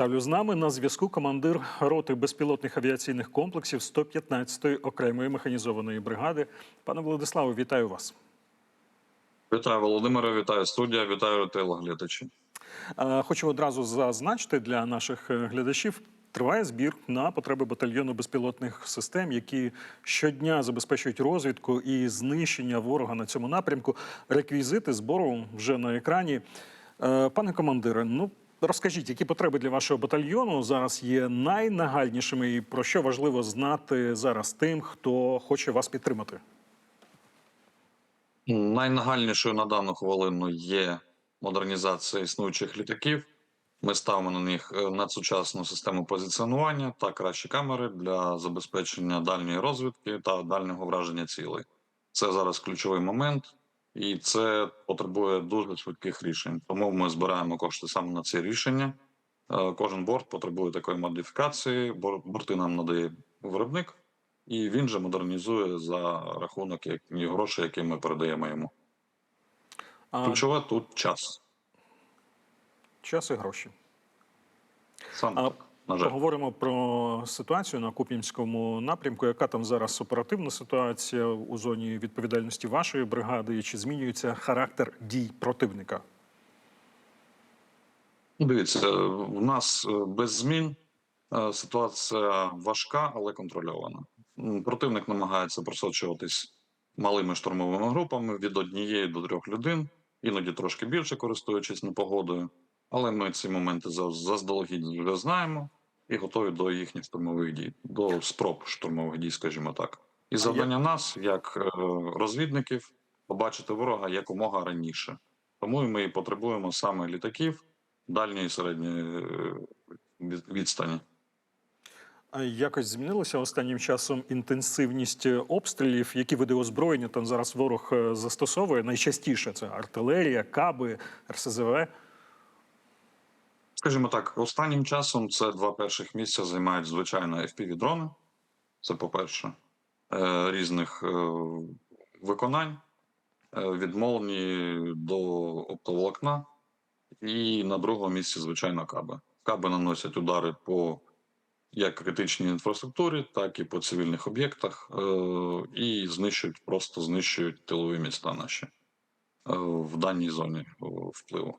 Ставлю з нами на зв'язку командир роти безпілотних авіаційних комплексів 115-ї окремої механізованої бригади. Пане Владиславе, вітаю вас. Вітаю Володимире, вітаю студія, вітаю телеглядачі. Хочу одразу зазначити для наших е, глядачів. Триває збір на потреби батальйону безпілотних систем, які щодня забезпечують розвідку і знищення ворога на цьому напрямку. Реквізити збору вже на екрані. Е, Пане командире, ну розкажіть, які потреби для вашого батальйону зараз є найнагальнішими, і про що важливо знати зараз тим, хто хоче вас підтримати? Найнагальнішою на дану хвилину є модернізація існуючих літаків. Ми ставимо на них е, надсучасну систему позиціонування та кращі камери для забезпечення дальньої розвідки та дальнього враження цілей. Це зараз ключовий момент, і це потребує дуже швидких рішень. Тому ми збираємо кошти саме на ці рішення. Е, Кожен борт потребує такої модифікації. Борти нам надає виробник, і він же модернізує за рахунок і грошей, які ми передаємо йому. А, Ключове тут час. час і гроші. Саме А так, на жаль. Поговоримо про ситуацію на Куп'янському напрямку. Яка там зараз оперативна ситуація у зоні відповідальності вашої бригади? І чи змінюється характер дій противника? Ну, Дивіться, в нас е, без змін е, ситуація важка, але контрольована. Противник намагається просочуватись малими штурмовими групами від однієї до трьох людей, іноді трошки більше користуючись непогодою. Але ми ці моменти за- заздалегідь вже знаємо і готові до їхніх штурмових дій, до спроб штурмових дій, скажімо так. І завдання нас, як е, розвідників, побачити ворога якомога раніше. Тому ми і потребуємо саме літаків дальньої і середньої е, відстані. Якось змінилася останнім часом інтенсивність е, обстрілів, які види озброєння там зараз ворог застосовує. Найчастіше це артилерія, каби, РСЗВ. Скажімо так, останнім часом це два перших місця займають звичайно FPV-дрони. Це по-перше, е, різних е, виконань е, від молнії до оптоволокна. І на другому місці, звичайно, каби. Каби наносять удари по як критичній інфраструктурі, так і по цивільних об'єктах, і знищують, просто знищують тилові міста наші в даній зоні впливу.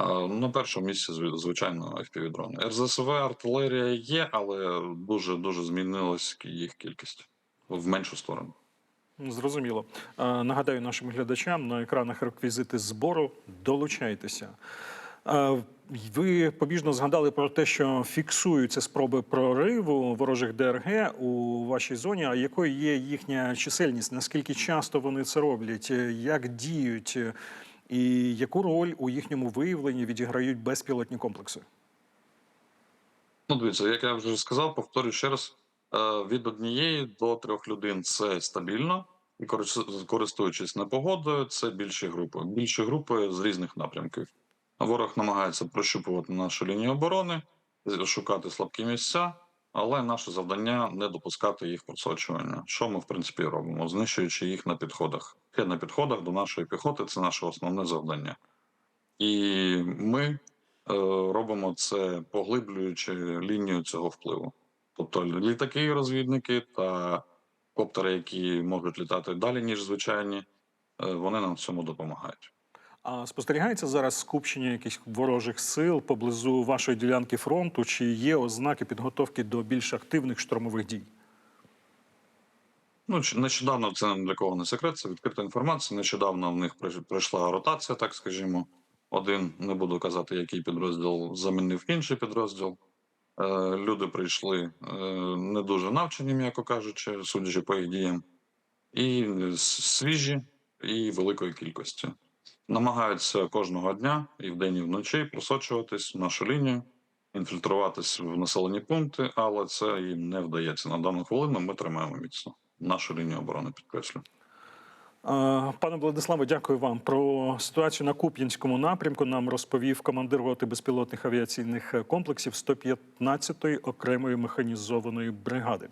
А, На першому місці, зв- звичайно, FPV-дрони. РЗСВ артилерія є, але дуже дуже змінилась їх кількість в меншу сторону. Зрозуміло. Е, Нагадаю нашим глядачам на екранах реквізити збору. Долучайтеся. Е, Ви побіжно згадали про те, що фіксуються спроби прориву ворожих ДРГ у вашій зоні. А якою є їхня чисельність? Наскільки часто вони це роблять? Е, Як діють? І яку роль у їхньому виявленні відіграють безпілотні комплекси? Ну, дивіться, як я вже сказав, повторюю ще раз: е, від однієї до трьох людей це стабільно, і користуючись непогодою, це більші групи. Більші групи з різних напрямків. Ворог намагається прощупувати нашу лінію оборони, шукати слабкі місця, але наше завдання не допускати їх просочування. Що ми в принципі робимо, знищуючи їх на підходах. Ще на підходах до нашої піхоти це наше основне завдання. І ми е, робимо це поглиблюючи лінію цього впливу. Тобто літаки, розвідники та коптери, які можуть літати далі, ніж звичайні, е, вони нам в цьому допомагають. А спостерігається зараз скупчення якихось ворожих сил поблизу вашої ділянки фронту? Чи є ознаки підготовки до більш активних штурмових дій? Ну, нещодавно це для кого не секрет, це відкрита інформація. Нещодавно в них прийшла ротація, так скажімо. Один, не буду казати, який підрозділ замінив інший підрозділ. Е, люди прийшли е, не дуже навчені, м'яко кажучи, судячи по їх діям, і свіжі, і великої кількості. Намагаються кожного дня і вдень, і вночі просочуватись в нашу лінію, інфільтруватись в населені пункти, але це їм не вдається. На дану хвилину ми тримаємо міцно нашу лінію оборони, підкреслю. Пане Владиславе, дякую вам. Про ситуацію на Куп'янському напрямку нам розповів командир роти безпілотних авіаційних комплексів 115-ї окремої механізованої бригади.